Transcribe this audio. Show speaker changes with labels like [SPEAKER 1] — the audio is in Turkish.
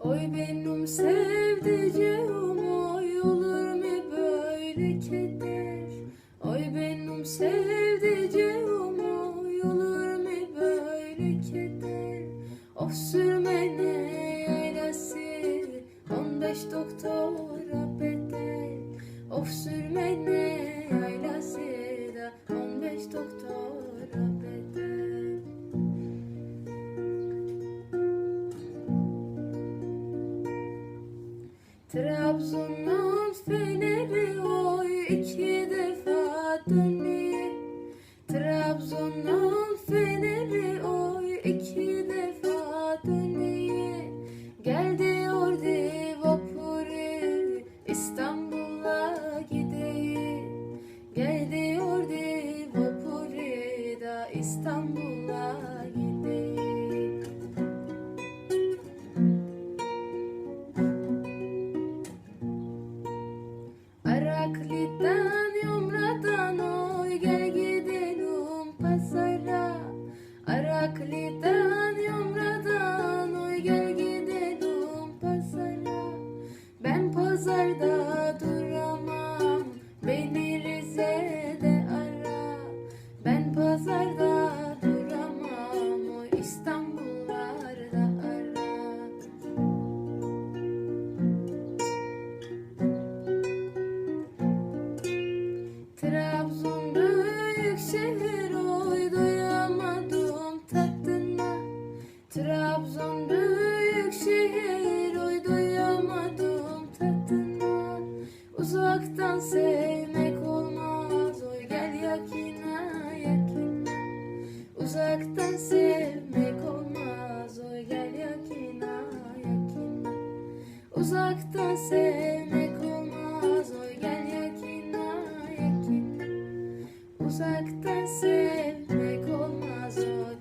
[SPEAKER 1] Oy benim sevdiceğim oy olur mu böyle keder? Oy benim sevdiceğim oy olur mu böyle keder? Of sürmene yaylası on beş doktora bedel. Of sürmene yaylası da on beş doktora bedel Trabzon'un feneri Arakli'den Yomra'dan oy gel gidelim pazara. Arakli'den Yomra'dan oy gel gidelim pazara. Ben pazarda duramam beni Rize'de ara. Ben pazarda Trabzon büyük şehir oy doyamadım tadına Trabzon büyük şehir oy doyamadım tadına Uzaktan sevmek olmaz oy gel yakina yakina Uzaktan sevmek olmaz oy gel yakina yakina Uzaktan sevmek bense ve konmaz oy